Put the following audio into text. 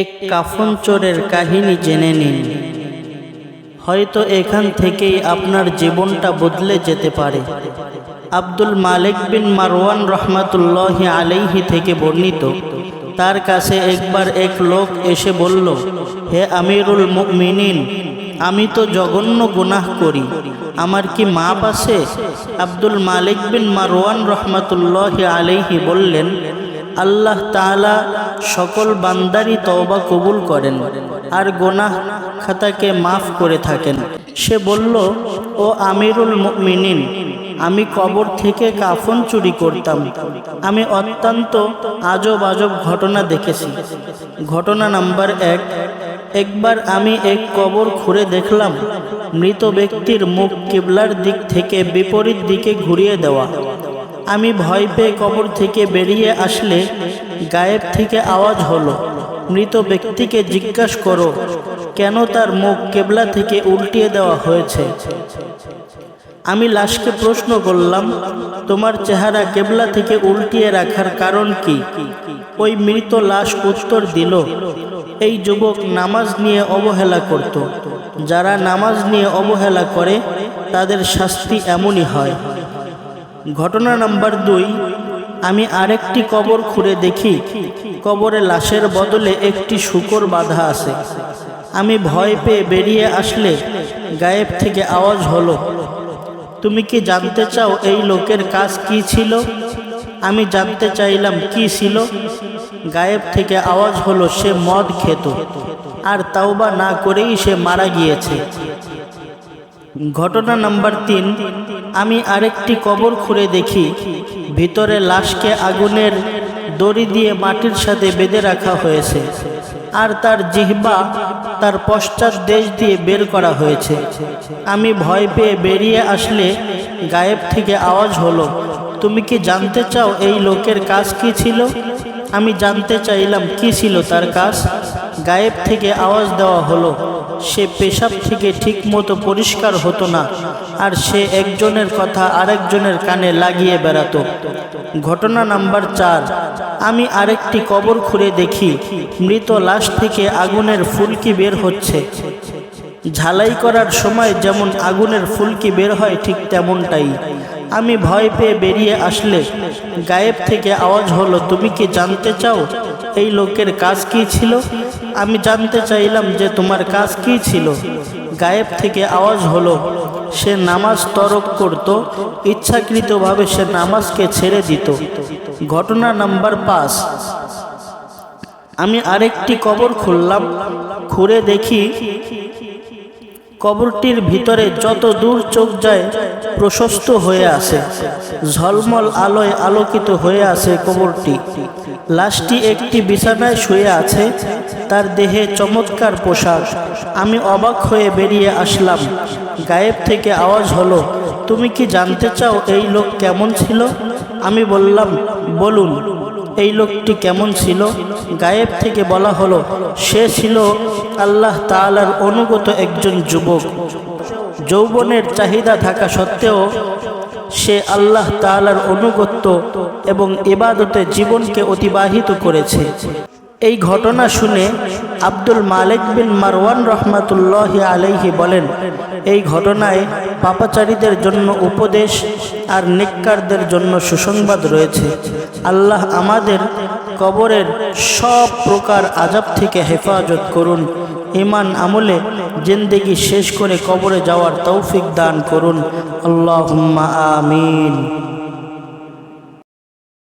এক কাফন চোরের কাহিনী জেনে নিন। হয়তো এখান থেকেই আপনার জীবনটা বদলে যেতে পারে। আব্দুল মালিক বিন মারওয়ান রহমাতুল্লাহ আলাইহি থেকে বর্ণিত। তার কাছে একবার এক লোক এসে বলল, হে আমিরুল মুমিনিন, আমি তো জঘন্য গুনাহ করি। আমার কি মাপ আছে? আব্দুল মালিক বিন মারওয়ান রহমাতুল্লাহ আলাইহি বললেন আল্লাহ তালা সকল বান্দারই তওবা কবুল করেন আর গোনাহ খাতাকে মাফ করে থাকেন। সে বলল, ও আমিরুল মুমিনিন, আমি কবর থেকে কাফন চুরি করতাম। আমি অত্যন্ত আজব আজব ঘটনা দেখেছি। ঘটনা নাম্বার এক, একবার আমি এক কবর খুঁড়ে দেখলাম, মৃত ব্যক্তির মুখ কিবলার দিক থেকে বিপরীত দিকে ঘুরিয়ে দেওয়া। আমি ভয় পেয়ে কবর থেকে বেরিয়ে আসলে গায়েব থেকে আওয়াজ হলো, মৃত ব্যক্তিকে জিজ্ঞাসা করো, কেন তার মুখ কেবলা থেকে উল্টিয়ে দেওয়া হয়েছে? আমি লাশকে প্রশ্ন করলাম, তোমার চেহারা কেবলা থেকে উল্টিয়ে রাখার কারণ কি? ওই মৃত লাশ উত্তর দিল, এই যুবক নামাজ নিয়ে অবহেলা করত। যারা নামাজ নিয়ে অবহেলা করে, তাদের শাস্তি এমনই হয়। ঘটনা নাম্বার দুই, আমি আরেকটি কবর খুঁড়ে দেখি। কবরে লাশের বদলে একটি শুকর বাধা আছে। আমি ভয় পেয়ে বেরিয়ে আসলে গায়েব থেকে আওয়াজ হলো, তুমি কি জানতে চাও এই লোকের কাজ কি ছিল? আমি জানতে চাইলাম কি ছিল। গায়েব থেকে আওয়াজ হলো, সে মদ খেত, আর তাওবা না করেই সে মারা গিয়েছে। ঘটনা নাম্বার তিন আমি আরেকটি কবর খুঁড়ে দেখি। ভিতরে লাশকে আগুনের দড়ি দিয়ে মাটির সাথে বেঁধে রাখা হয়েছে। আর তার জিহ্বা তার পশ্চাৎ দেশ দিয়ে বের করা হয়েছে। আমি ভয় পেয়ে বেরিয়ে আসলে গায়েব থেকে আওয়াজ হলো, তুমি কি জানতে চাও এই লোকের কাজ কি ছিল? আমি জানতে চাইলাম কি ছিল তার কাজ। গায়েব থেকে আওয়াজ দেওয়া হলো, সে পেশাব থেকে ঠিক মতো পরিষ্কার হতো না। আর সে একজনের কথা আরেকজনের কানে লাগিয়ে বেড়াতো। ঘটনা নাম্বার চার, আমি আরেকটি কবর খুঁড়ে দেখি, মৃত লাশ থেকে আগুনের ফুলকি বের হচ্ছে। ঝালাই করার সময় যেমন আগুনের ফুলকি বের হয় ঠিক তেমনটাই। আমি ভয় পেয়ে বেরিয়ে আসলে, গায়েব থেকে আওয়াজ হলো, তুমি কি জানতে চাও এই লোকের কাজ কি ছিল? আমি জানতে চাইলাম যে তোমার কাজ কি ছিল। গায়েব থেকে আওয়াজ হলো সে নামাজ তরক করত, ইচ্ছাকৃতভাবে সে নামাজকে ছেড়ে দিত। ঘটনা নাম্বার পাঁচ। আমি আরেকটি কবর খুললাম, খুঁড়ে দেখি কবরটির ভিতরে যত দূর চোখ যায় প্রশস্ত হয়ে আছে, ঝলমল আলোয় আলোকিত হয়ে আছে কবরটি। লাশটি একটি বিছানায় শুয়ে আছে, তার দেহে চমৎকার পোশাক। আমি অবাক হয়ে বেরিয়ে আসলাম। গায়েব থেকে আওয়াজ হলো, তুমি কি জানতে চাও এই লোক কেমন ছিল? আমি বললাম, বলুন, এই লোকটি কেমন ছিল? গায়েব থেকে বলা হলো, সে ছিল আল্লাহ তাআলার অনুগত একজন যুবক। যৌবনের চাহিদা থাকা সত্ত্বেও সে আল্লাহ তাআলার অনুগত্য এবং ইবাদতে জীবনকে অতিবাহিত করেছে। এই ঘটনা শুনে আব্দুল মালিক বিন মারওয়ান রহমাতুল্লাহ আলাইহি বলেন, এই ঘটনায় পাপাচারীদের জন্য উপদেশ আর নিক্কারদের জন্য সুসংবাদ রয়েছে। আল্লাহ আমাদের কবরের সব প্রকার আজাব থেকে হেফাজত করুন ইমান আমলে জিন্দেগি শেষ করে কবরে যাওয়ার তৌফিক দান করুন। আল্লাহ আমিন।